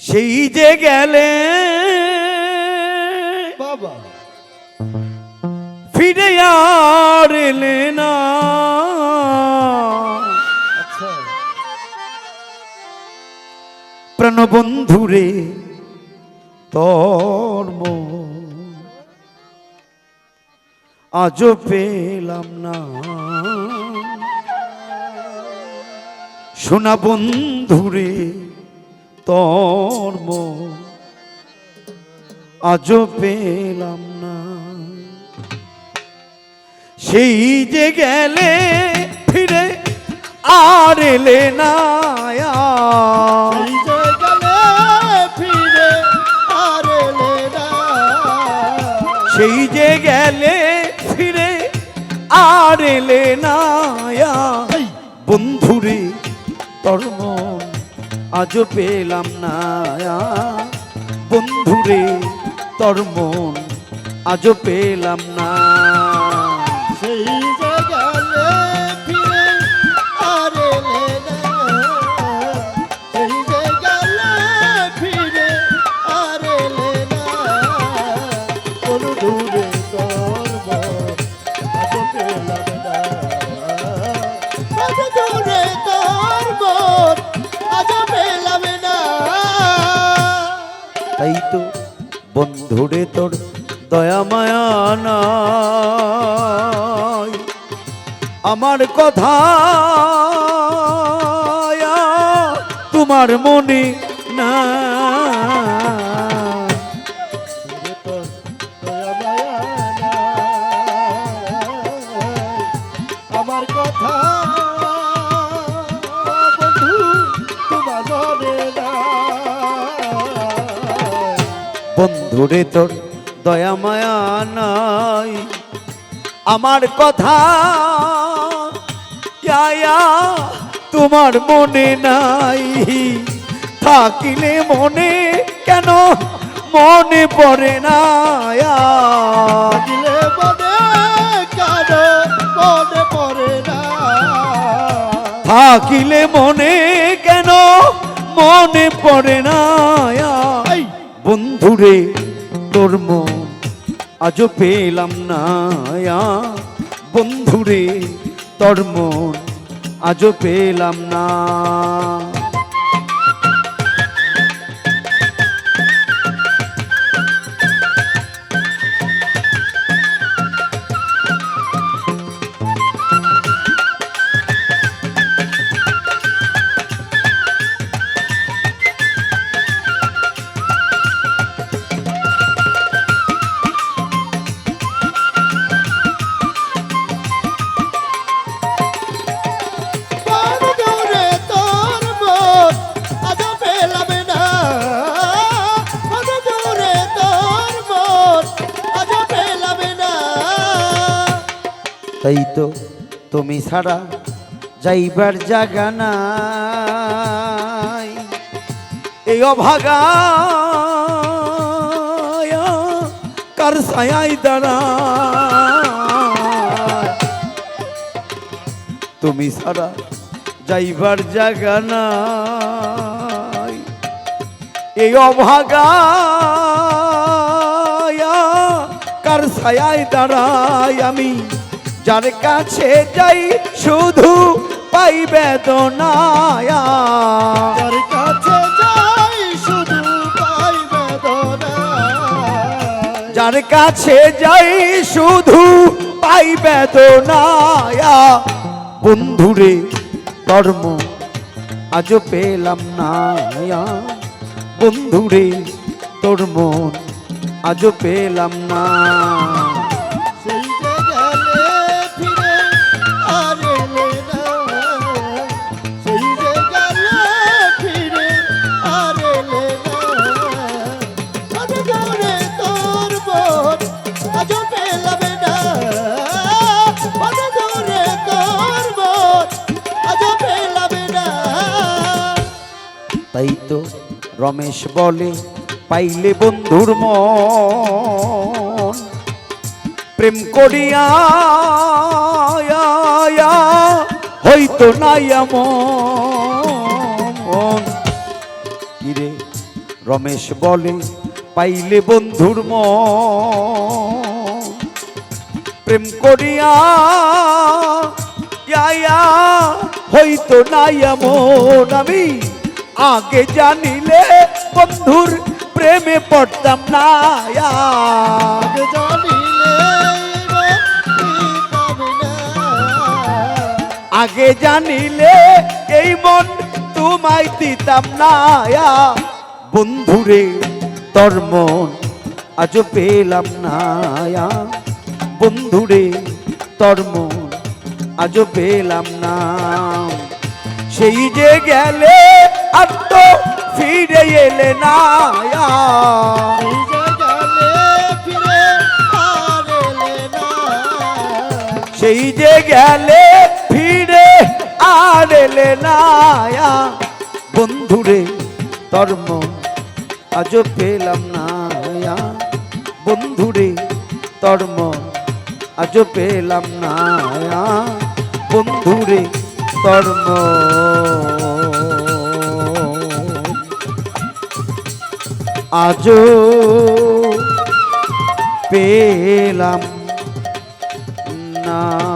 সেই যে গেলে বাবা। ফিরে আর না। আচ্ছা। প্রাণবন্ধুরে তর্ম আজও পেলাম না। সোনা বন্ধুরে তর্ম আজও পেলাম না। সেই যে গেলে ফিরে আর এলে না সেই যে গেলে ফিরে আর এলে না বন্ধুরে তোর মন আজও পেলাম না। বন্ধুরে তর্মন মন আজও পেলাম না। বন্ধুরে তোর দয়া মায়া নাই। আমার কথা তোমার মনে বন্ধুরে তোর দয়া মায়া নাই। আমার কথা তোমার মনে নাই। থাকিলে মনে কেন মনে পড়ে না। দিলে মনে কারও মনে পড়ে না। থাকিলে মনে কেন মনে পড়ে না। বন্ধুরে তোর মন আজও পেলাম না। বন্ধুরে তোর মন আজও পেলাম না তাই তো তুমি ছাড়া যাইবার জাগা নাই। এই অভাগা কার ছায়াই দাঁড়া তুমি ছাড়া যাইবার জাগা নাই। এই অভাগা কার ছায়ায় দাঁড়াই আমি যার কাছে যাই শুধু পাই বেদনায়া। যার কাছে যাই শুধু পাই বেদনা যার কাছে যাই শুধু পাই বেদনায়া। বন্ধুরে কর্ম আজও পেলাম না বন্ধুরে তোর মন আজও পেলাম না। তো রমেশ বলে, পাইলে বন্ধুর মন। প্রেম করিয়া হইতো নাই মন কিরে? রমেশ বলে, পাইলে বন্ধুর মন। প্রেম করিয়া হইতো না এমন। আমি আগে জানিলে বন্ধুর প্রেমে পড়তাম না, আগে জানিলে এই মন তোমায় দিতাম না বন্ধুরে, তোর মন আজ পেলাম না। বন্ধুরে, তোর মন আজ পেলাম না সেই যে গেলে আর তো ফিরে এলে না সেই যে গেলে ফিরে আর এলে না। বন্ধুরে, তোর মন আজ পেলাম না। বন্ধুরে, তোর মন আজ পেলাম না বন্ধুরে, তোর আজও পেলাম না।